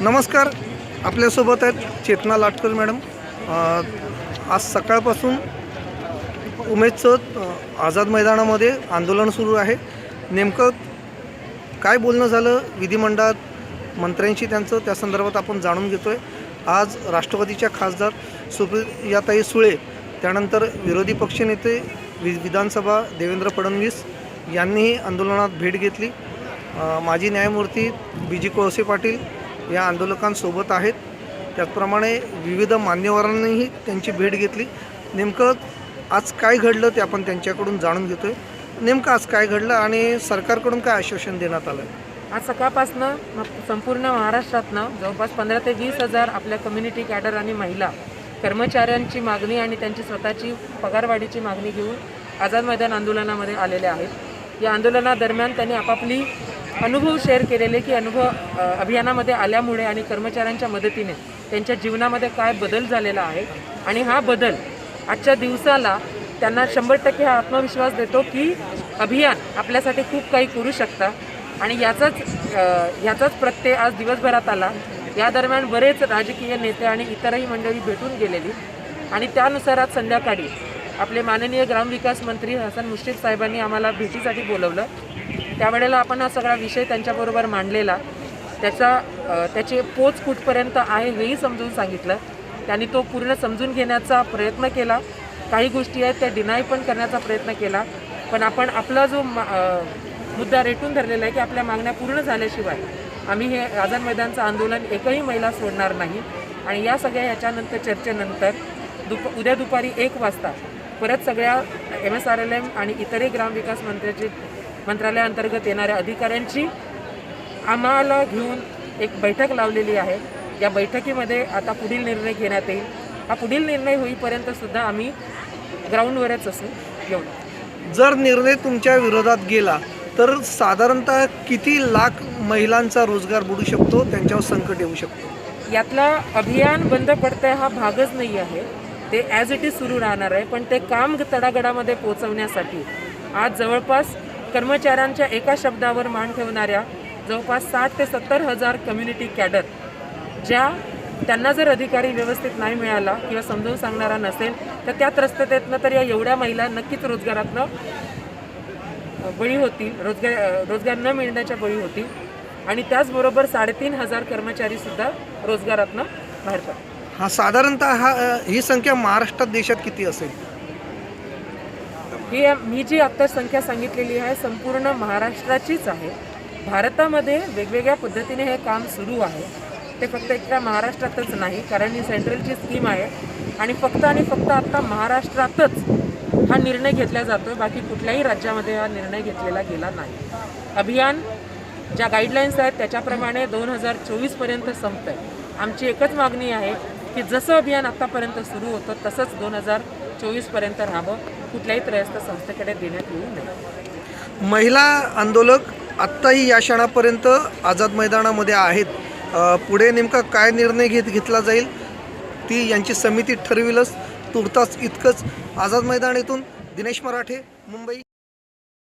नमस्कार आपल्यासोबत आहेत चेतना लाटकर मॅडम. आज सकाळपासून उमेदचं आझाद मैदानामध्ये आंदोलन सुरू आहे. नेमकं काय बोलणं झालं? विधिमंडळात मंत्र्यांशी त्यांचं त्या संदर्भात आपण जाणून घेतो आहे आज राष्ट्रवादीच्या खासदार सुप्रियाताई सुळे त्यानंतर विरोधी पक्षनेते वि विधानसभा देवेंद्र फडणवीस यांनीही आंदोलनात भेट घेतली. माजी न्यायमूर्ती बी जी कोळसे पाटील या आंदोलकांसोबत आहेत. त्याचप्रमाणे विविध मान्यवरांनीही त्यांची भेट घेतली. नेमकं आज काय घडलं ते आपण त्यांच्याकडून जाणून घेतो आहे नेमकं आज काय घडलं आणि सरकारकडून काय आश्वासन देण्यात आलं आज सकाळपासनं मग संपूर्ण महाराष्ट्रातनं जवळपास पंधरा ते वीस हजार आपल्या कम्युनिटी कॅडर आणि महिला कर्मचाऱ्यांची मागणी आणि त्यांची स्वतःची पगारवाढीची मागणी घेऊन आझाद मैदान आंदोलनामध्ये आलेले आहेत. या आंदोलनादरम्यान त्यांनी आपापली अनुभव शेअर केलेले की अनुभव अभियानामध्ये आल्यामुळे आणि कर्मचाऱ्यांच्या मदतीने त्यांच्या जीवनामध्ये काय बदल झालेला आहे आणि हा बदल आजच्या दिवसाला त्यांना शंभर टक्के हा आत्मविश्वास देतो की अभियान आपल्यासाठी खूप काही करू शकता. आणि याचाच ह्याचाच याचाच प्रत्यय आज दिवसभरात आला. या दरम्यान बरेच राजकीय नेते आणि इतरही मंडळी भेटून गेलेली. आणि त्यानुसार आज संध्याकाळी आपले माननीय ग्रामविकास मंत्री हसन मुश्रीफ साहेबांनी आम्हाला भेटीसाठी बोलवलं. त्यावेळेला आपण हा सगळा विषय त्यांच्याबरोबर मांडलेला. त्याचा त्याचे पोच कुठपर्यंत आहे हेही समजून सांगितलं. त्यांनी तो पूर्ण समजून घेण्याचा प्रयत्न केला. काही गोष्टी आहेत त्या डिनाय पण करण्याचा प्रयत्न केला. पण आपण आपला जो मा- मुद्दा रेटून धरलेला आहे की आपल्या मागण्या पूर्ण झाल्याशिवाय आम्ही हे आझाद मैदानचं आंदोलन एकही महिला सोडणार नाही. आणि या सगळ्या ह्याच्यानंतर चर्चेनंतर दुप उद्या दुपारी एक वाजता परत सगळ्या M S R L M आणि इतरही ग्रामविकास मंत्र्याचे मंत्रालयाअंतर्गत येणाऱ्या अधिकाऱ्यांची आम्हाला घेऊन एक बैठक लावलेली आहे. या बैठकीमध्ये आता पुढील निर्णय घेण्यात येईल. हा पुढील निर्णय होईपर्यंत सुद्धा आम्ही ग्राउंडवरच असू. एवढं जर निर्णय तुमच्या विरोधात गेला तर साधारणतः किती लाख महिलांचा रोजगार बुडू शकतो? त्यांच्यावर संकट येऊ शकतो. यातला अभियान बंद पडतंय हा भागच नाही आहे. ते ॲज इट इज सुरू राहणार आहे. पण ते काम तडागडामध्ये पोहोचवण्यासाठी आज जवळपास कर्मचाऱ्यांच्या एका शब्दावर मान ठेवणाऱ्या जवळपास साठ ते सत्तर हजार कम्युनिटी कॅडर ज्या त्यांना जर अधिकारी व्यवस्थित नाही मिळाला किंवा समजून सांगणारा नसेल तर त्या त्रस्ततेतनं तर या एवढ्या महिला नक्कीच रोजगारातनं बळी होतील रोजगार रोजगार न मिळण्याच्या बळी होतील. आणि त्याचबरोबर साडेतीन हजार कर्मचारीसुद्धा रोजगारातनं भारतात हा साधारणतः हा ही संख्या महाराष्ट्रात देशात किती असेल? ही मी जी आत्ता संख्या सांगितलेली आहे संपूर्ण महाराष्ट्राचीच आहे. भारतामध्ये वेगवेगळ्या पद्धतीने हे काम सुरू आहे. ते फक्त एकट्या महाराष्ट्रातच नाही कारण ही सेंट्रलची स्कीम आहे आणि फक्त आणि फक्त आत्ता महाराष्ट्रातच हा निर्णय घेतला जातो बाकी कुठल्याही राज्यामध्ये हा निर्णय घेतलेला गेला नाही. अभियान ज्या गाईडलाईन्स आहेत त्याच्याप्रमाणे दोन हजार चोवीसपर्यंत संपतं आहे आमची एकच मागणी आहे की जसं अभियान आत्तापर्यंत सुरू होतं तसंच दोन हजार चोवीसपर्यंत राहावं कुठल्याही त्रयस्थ संस्थेकडे देण्यात येऊ नये. महिला आंदोलक आत्ताही या क्षणापर्यंत आझाद मैदानामध्ये आहेत. पुढे नेमका काय निर्णय घेत घेतला जाईल ती यांची समिती ठरविलच. तुर्तास इतकंच. आझाद मैदान येथून दिनेश मराठे मुंबई.